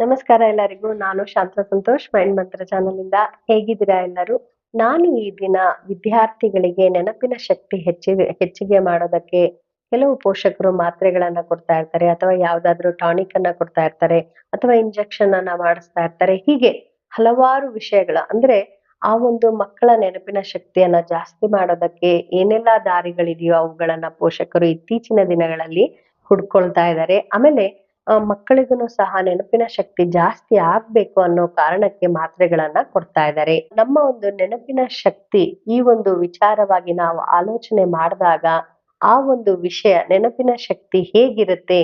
ನಮಸ್ಕಾರ ಎಲ್ಲರಿಗೂ. ನಾನು ಶಾಂತ ಸಂತೋಷ್ ಮೈಂಡ್ ಮಂತ್ರ ಚಾನಲ್ ಇಂದ ಹೇಗಿದ್ದೀರಾ ಎಲ್ಲರೂ? ನಾನು ಈ ದಿನ ವಿದ್ಯಾರ್ಥಿಗಳಿಗೆ ನೆನಪಿನ ಶಕ್ತಿ ಹೆಚ್ಚಿಗೆ ಹೆಚ್ಚಿಗೆ ಮಾಡೋದಕ್ಕೆ ಕೆಲವು ಪೋಷಕರು ಮಾತ್ರೆಗಳನ್ನ ಕೊಡ್ತಾ ಇರ್ತಾರೆ, ಅಥವಾ ಯಾವ್ದಾದ್ರು ಟಾನಿಕ್ ಅನ್ನ ಕೊಡ್ತಾ ಇರ್ತಾರೆ, ಅಥವಾ ಇಂಜೆಕ್ಷನ್ ಅನ್ನ ಮಾಡಿಸ್ತಾ ಇರ್ತಾರೆ. ಹೀಗೆ ಹಲವಾರು ವಿಷಯಗಳ, ಅಂದ್ರೆ ಆ ಒಂದು ಮಕ್ಕಳ ನೆನಪಿನ ಶಕ್ತಿಯನ್ನ ಜಾಸ್ತಿ ಮಾಡೋದಕ್ಕೆ ಏನೆಲ್ಲಾ ದಾರಿಗಳಿದೆಯೋ ಅವುಗಳನ್ನ ಪೋಷಕರು ಇತ್ತೀಚಿನ ದಿನಗಳಲ್ಲಿ ಹುಡ್ಕೊಳ್ತಾ ಇದ್ದಾರೆ. ಆಮೇಲೆ ಮಕ್ಕಳಿಗೂ ಸಹ ನೆನಪಿನ ಶಕ್ತಿ ಜಾಸ್ತಿ ಆಗ್ಬೇಕು ಅನ್ನೋ ಕಾರಣಕ್ಕೆ ಮಾತ್ರೆಗಳನ್ನ ಕೊಡ್ತಾ ಇದ್ದಾರೆ. ನಮ್ಮ ಒಂದು ನೆನಪಿನ ಶಕ್ತಿ ಈ ಒಂದು ವಿಚಾರವಾಗಿ ನಾವು ಆಲೋಚನೆ ಮಾಡಿದಾಗ ಆ ಒಂದು ವಿಷಯ ನೆನಪಿನ ಶಕ್ತಿ ಹೇಗಿರುತ್ತೆ,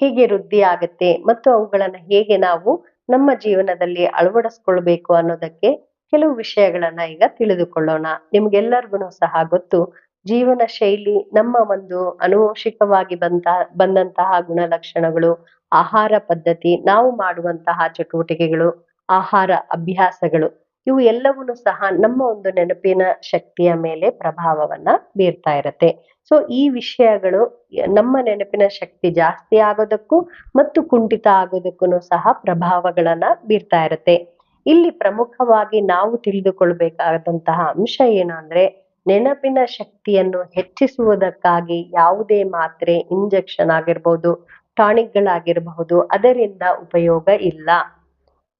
ಹೇಗೆ ವೃದ್ಧಿ ಆಗುತ್ತೆ ಮತ್ತು ಅವುಗಳನ್ನ ಹೇಗೆ ನಾವು ನಮ್ಮ ಜೀವನದಲ್ಲಿ ಅಳವಡಿಸ್ಕೊಳ್ಬೇಕು ಅನ್ನೋದಕ್ಕೆ ಕೆಲವು ವಿಷಯಗಳನ್ನ ಈಗ ತಿಳಿದುಕೊಳ್ಳೋಣ. ನಿಮ್ಗೆಲ್ಲರಿಗೂ ಸಹ ಗೊತ್ತು ಜೀವನ ಶೈಲಿ ನಮ್ಮ ಒಂದು ಅನುವಂಶಿಕವಾಗಿ ಬಂತ, ಬಂದಂತಹ ಗುಣಲಕ್ಷಣಗಳು, ಆಹಾರ ಪದ್ಧತಿ, ನಾವು ಮಾಡುವಂತಹ ಚಟುವಟಿಕೆಗಳು, ಆಹಾರ ಅಭ್ಯಾಸಗಳು, ಇವು ಎಲ್ಲವೂ ಸಹ ನಮ್ಮ ಒಂದು ನೆನಪಿನ ಶಕ್ತಿಯ ಮೇಲೆ ಪ್ರಭಾವವನ್ನ ಬೀರ್ತಾ ಇರತ್ತೆ. ಸೊ ಈ ವಿಷಯಗಳು ನಮ್ಮ ನೆನಪಿನ ಶಕ್ತಿ ಜಾಸ್ತಿ ಆಗೋದಕ್ಕೂ ಮತ್ತು ಕುಂಠಿತ ಆಗೋದಕ್ಕೂ ಸಹ ಪ್ರಭಾವಗಳನ್ನ ಬೀರ್ತಾ ಇರತ್ತೆ. ಇಲ್ಲಿ ಪ್ರಮುಖವಾಗಿ ನಾವು ತಿಳಿದುಕೊಳ್ಬೇಕಾದಂತಹ ಅಂಶ ಏನಂದ್ರೆ ನೆನಪಿನ ಶಕ್ತಿಯನ್ನು ಹೆಚ್ಚಿಸುವುದಕ್ಕಾಗಿ ಯಾವುದೇ ಮಾತ್ರೆ ಇಂಜೆಕ್ಷನ್ ಆಗಿರ್ಬೋದು, ಟಾನಿಕ್ಗಳಾಗಿರಬಹುದು, ಅದರಿಂದ ಉಪಯೋಗ ಇಲ್ಲ.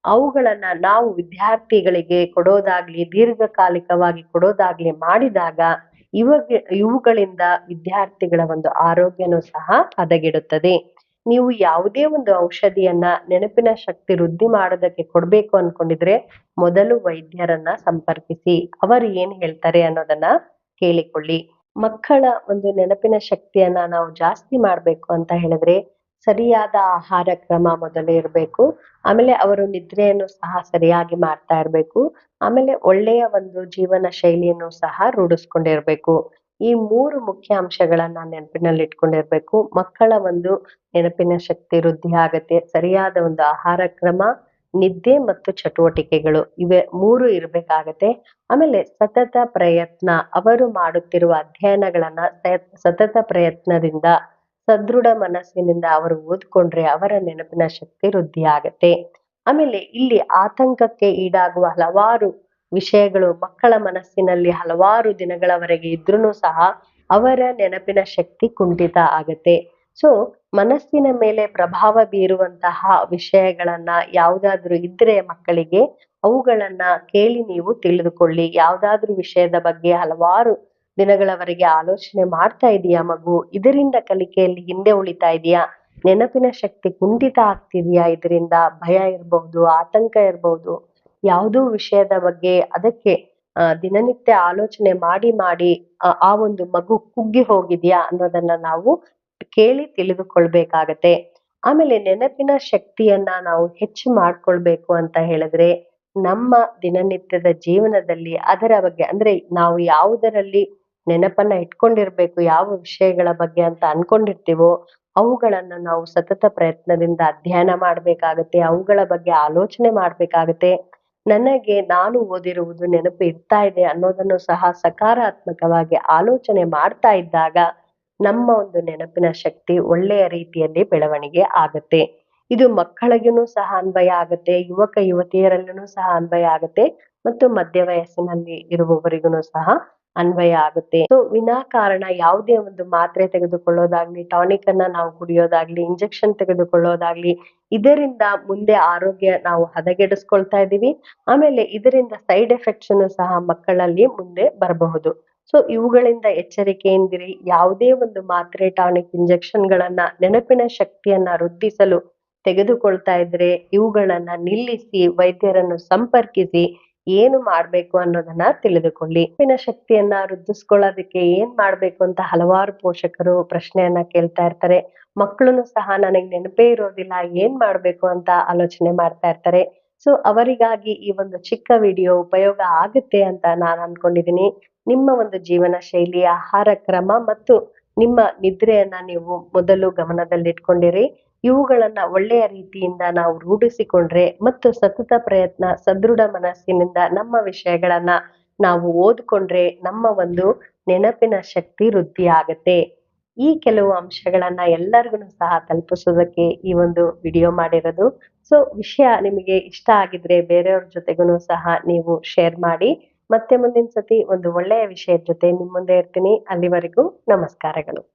ಅವುಗಳನ್ನ ನಾವು ವಿದ್ಯಾರ್ಥಿಗಳಿಗೆ ಕೊಡೋದಾಗ್ಲಿ, ದೀರ್ಘಕಾಲಿಕವಾಗಿ ಕೊಡೋದಾಗ್ಲಿ ಮಾಡಿದಾಗ, ಇವಾಗ ಇವುಗಳಿಂದ ವಿದ್ಯಾರ್ಥಿಗಳ ಒಂದು ಆರೋಗ್ಯನೂ ಸಹ ಹದಗೆಡುತ್ತದೆ. ನೀವು ಯಾವುದೇ ಒಂದು ಔಷಧಿಯನ್ನ ನೆನಪಿನ ಶಕ್ತಿ ವೃದ್ಧಿ ಮಾಡೋದಕ್ಕೆ ಕೊಡ್ಬೇಕು ಅನ್ಕೊಂಡಿದ್ರೆ ಮೊದಲು ವೈದ್ಯರನ್ನ ಸಂಪರ್ಕಿಸಿ, ಅವರು ಏನ್ ಹೇಳ್ತಾರೆ ಅನ್ನೋದನ್ನ ಕೇಳಿಕೊಳ್ಳಿ. ಮಕ್ಕಳ ಒಂದು ನೆನಪಿನ ಶಕ್ತಿಯನ್ನ ನಾವು ಜಾಸ್ತಿ ಮಾಡ್ಬೇಕು ಅಂತ ಹೇಳಿದ್ರೆ ಸರಿಯಾದ ಆಹಾರ ಕ್ರಮ ಮೊದಲು ಇರಬೇಕು. ಆಮೇಲೆ ಅವರು ನಿದ್ರೆಯನ್ನು ಸಹ ಸರಿಯಾಗಿ ಮಾಡ್ತಾ ಇರಬೇಕು. ಆಮೇಲೆ ಒಳ್ಳೆಯ ಒಂದು ಜೀವನ ಶೈಲಿಯನ್ನು ಸಹ ರೂಢಿಸ್ಕೊಂಡಿರ್ಬೇಕು. ಈ ಮೂರು ಮುಖ್ಯ ಅಂಶಗಳನ್ನ ನೆನಪಿನಲ್ಲಿ ಇಟ್ಕೊಂಡಿರ್ಬೇಕು. ಮಕ್ಕಳ ಒಂದು ನೆನಪಿನ ಶಕ್ತಿ ವೃದ್ಧಿ ಆಗತ್ತೆ. ಸರಿಯಾದ ಒಂದು ಆಹಾರ ಕ್ರಮ, ನಿದ್ದೆ ಮತ್ತು ಚಟುವಟಿಕೆಗಳು ಇವೆ ಮೂರು ಇರ್ಬೇಕಾಗತ್ತೆ. ಆಮೇಲೆ ಸತತ ಪ್ರಯತ್ನ, ಅವರು ಮಾಡುತ್ತಿರುವ ಅಧ್ಯಯನಗಳನ್ನ ಸತತ ಪ್ರಯತ್ನದಿಂದ, ಸದೃಢ ಮನಸ್ಸಿನಿಂದ ಅವರು ಓದ್ಕೊಂಡ್ರೆ ಅವರ ನೆನಪಿನ ಶಕ್ತಿ ವೃದ್ಧಿ ಆಗತ್ತೆ. ಆಮೇಲೆ ಇಲ್ಲಿ ಆತಂಕಕ್ಕೆ ಈಡಾಗುವ ಹಲವಾರು ವಿಷಯಗಳು ಮಕ್ಕಳ ಮನಸ್ಸಿನಲ್ಲಿ ಹಲವಾರು ದಿನಗಳವರೆಗೆ ಇದ್ರೂ ಸಹ ಅವರ ನೆನಪಿನ ಶಕ್ತಿ ಕುಂಠಿತ ಆಗತ್ತೆ. ಸೊ ಮನಸ್ಸಿನ ಮೇಲೆ ಪ್ರಭಾವ ಬೀರುವಂತಹ ವಿಷಯಗಳನ್ನ ಯಾವ್ದಾದ್ರು ಇದ್ರೆ ಮಕ್ಕಳಿಗೆ ಅವುಗಳನ್ನ ಕೇಳಿ ನೀವು ತಿಳಿದುಕೊಳ್ಳಿ. ಯಾವ್ದಾದ್ರು ವಿಷಯದ ಬಗ್ಗೆ ಹಲವಾರು ದಿನಗಳವರೆಗೆ ಆಲೋಚನೆ ಮಾಡ್ತಾ ಇದೀಯಾ ಮಗು? ಇದರಿಂದ ಕಲಿಕೆಯಲ್ಲಿ ಹಿಂದೆ ಉಳಿತಾ ಇದೆಯಾ? ನೆನಪಿನ ಶಕ್ತಿ ಕುಂಠಿತ ಆಗ್ತಿದೆಯಾ? ಇದರಿಂದ ಭಯ ಇರಬಹುದು ಆತಂಕ ಇರಬಹುದು ಯಾವುದೋ ವಿಷಯದ ಬಗ್ಗೆ ಅದಕ್ಕೆ ದಿನನಿತ್ಯ ಆಲೋಚನೆ ಮಾಡಿ ಮಾಡಿ ಆ ಒಂದು ಮಗು ಕುಗ್ಗಿ ಹೋಗಿದ್ಯಾ ಅನ್ನೋದನ್ನ ನಾವು ಕೇಳಿ ತಿಳಿದುಕೊಳ್ಬೇಕಾಗತ್ತೆ. ಆಮೇಲೆ ನೆನಪಿನ ಶಕ್ತಿಯನ್ನ ನಾವು ಹೆಚ್ಚು ಮಾಡ್ಕೊಳ್ಬೇಕು ಅಂತ ಹೇಳಿದ್ರೆ, ನಮ್ಮ ದಿನನಿತ್ಯದ ಜೀವನದಲ್ಲಿ ಅದರ ಬಗ್ಗೆ, ಅಂದ್ರೆ ನಾವು ಯಾವುದರಲ್ಲಿ ನೆನಪನ್ನ ಇಟ್ಕೊಂಡಿರ್ಬೇಕು, ಯಾವ ವಿಷಯಗಳ ಬಗ್ಗೆ ಅಂತ ಅನ್ಕೊಂಡಿರ್ತೀವೋ, ಅವುಗಳನ್ನ ನಾವು ಸತತ ಪ್ರಯತ್ನದಿಂದ ಅಧ್ಯಯನ ಮಾಡ್ಬೇಕಾಗತ್ತೆ, ಅವುಗಳ ಬಗ್ಗೆ ಆಲೋಚನೆ ಮಾಡ್ಬೇಕಾಗತ್ತೆ. ನನಗೆ ನಾನು ಓದಿರುವುದು ನೆನಪು ಇರ್ತಾ ಇದೆ ಅನ್ನೋದನ್ನು ಸಹ ಸಕಾರಾತ್ಮಕವಾಗಿ ಆಲೋಚನೆ ಮಾಡ್ತಾ ಇದ್ದಾಗ ನಮ್ಮ ಒಂದು ನೆನಪಿನ ಶಕ್ತಿ ಒಳ್ಳೆಯ ರೀತಿಯಲ್ಲಿ ಬೆಳವಣಿಗೆ ಆಗತ್ತೆ. ಇದು ಮಕ್ಕಳಿಗೂ ಸಹ ಅನ್ವಯ ಆಗತ್ತೆ, ಯುವಕ ಯುವತಿಯರಲ್ಲೂ ಸಹ ಅನ್ವಯ ಆಗತ್ತೆ, ಮತ್ತು ಮಧ್ಯ ವಯಸ್ಸಿನಲ್ಲಿ ಇರುವವರಿಗೂ ಸಹ ಅನ್ವಯ ಆಗುತ್ತೆ. ಸೊ ವಿನಾಕಾರಣ ಯಾವುದೇ ಒಂದು ಮಾತ್ರೆ ತೆಗೆದುಕೊಳ್ಳೋದಾಗ್ಲಿ, ಟಾನಿಕ್ ಅನ್ನ ನಾವು ಕುಡಿಯೋದಾಗ್ಲಿ, ಇಂಜೆಕ್ಷನ್ ತೆಗೆದುಕೊಳ್ಳೋದಾಗ್ಲಿ, ಇದರಿಂದ ಮುಂದೆ ಆರೋಗ್ಯ ನಾವು ಹದಗೆಡಿಸ್ಕೊಳ್ತಾ ಇದ್ದೀವಿ. ಆಮೇಲೆ ಇದರಿಂದ ಸೈಡ್ ಎಫೆಕ್ಟ್ಸ್ ಸಹ ಮಕ್ಕಳಲ್ಲಿ ಮುಂದೆ ಬರಬಹುದು. ಸೊ ಇವುಗಳಿಂದ ಎಚ್ಚರಿಕೆಯಿಂದಿರಿ ಯಾವುದೇ ಒಂದು ಮಾತ್ರೆ, ಟಾನಿಕ್ ಇಂಜೆಕ್ಷನ್ ಗಳನ್ನ ನೆನಪಿನ ಶಕ್ತಿಯನ್ನ ವೃದ್ಧಿಸಲು ತೆಗೆದುಕೊಳ್ತಾ ಇದ್ರೆ ಇವುಗಳನ್ನ ನಿಲ್ಲಿಸಿ, ವೈದ್ಯರನ್ನು ಸಂಪರ್ಕಿಸಿ ಏನು ಮಾಡ್ಬೇಕು ಅನ್ನೋದನ್ನ ತಿಳಿದುಕೊಳ್ಳಿ. ಉಪ್ಪಿನ ಶಕ್ತಿಯನ್ನ ವೃದ್ಧಿಸ್ಕೊಳ್ಳೋದಕ್ಕೆ ಏನ್ ಮಾಡ್ಬೇಕು ಅಂತ ಹಲವಾರು ಪೋಷಕರು ಪ್ರಶ್ನೆಯನ್ನ ಕೇಳ್ತಾ ಇರ್ತಾರೆ. ಮಕ್ಕಳು ಸಹ ನನಗೆ ನೆನಪೇ ಇರೋದಿಲ್ಲ ಏನ್ ಮಾಡ್ಬೇಕು ಅಂತ ಆಲೋಚನೆ ಮಾಡ್ತಾ ಇರ್ತಾರೆ. ಸೊ, ಅವರಿಗಾಗಿ ಈ ಒಂದು ಚಿಕ್ಕ ವಿಡಿಯೋ ಉಪಯೋಗ ಆಗುತ್ತೆ ಅಂತ ನಾನು ಅನ್ಕೊಂಡಿದೀನಿ. ನಿಮ್ಮ ಒಂದು ಜೀವನ ಶೈಲಿ, ಆಹಾರ ಕ್ರಮ ಮತ್ತು ನಿಮ್ಮ ನಿದ್ರೆಯನ್ನ ನೀವು ಮೊದಲು ಗಮನದಲ್ಲಿಟ್ಕೊಂಡಿರಿ. ಇವುಗಳನ್ನ ಒಳ್ಳೆಯ ರೀತಿಯಿಂದ ನಾವು ರೂಢಿಸಿಕೊಂಡ್ರೆ ಮತ್ತು ಸತತ ಪ್ರಯತ್ನ, ಸದೃಢ ಮನಸ್ಸಿನಿಂದ ನಮ್ಮ ವಿಷಯಗಳನ್ನ ನಾವು ಓದ್ಕೊಂಡ್ರೆ ನಮ್ಮ ಒಂದು ನೆನಪಿನ ಶಕ್ತಿ ವೃದ್ಧಿ ಆಗತ್ತೆ. ಈ ಕೆಲವು ಅಂಶಗಳನ್ನ ಎಲ್ಲರಿಗೂ ಸಹ ತಲುಪಿಸೋದಕ್ಕೆ ಈ ಒಂದು ವಿಡಿಯೋ ಮಾಡಿರೋದು. ಸೊ, ವಿಷಯ ನಿಮಗೆ ಇಷ್ಟ ಆಗಿದ್ರೆ ಬೇರೆಯವ್ರ ಜೊತೆಗೂ ಸಹ ನೀವು ಶೇರ್ ಮಾಡಿ. ಮತ್ತೆ ಮುಂದಿನ ಸತಿ ಒಂದು ಒಳ್ಳೆಯ ವಿಷಯದ ಜೊತೆ ನಿಮ್ಮ ಮುಂದೆ ಇರ್ತೀನಿ. ಅಲ್ಲಿವರೆಗೂ ನಮಸ್ಕಾರಗಳು.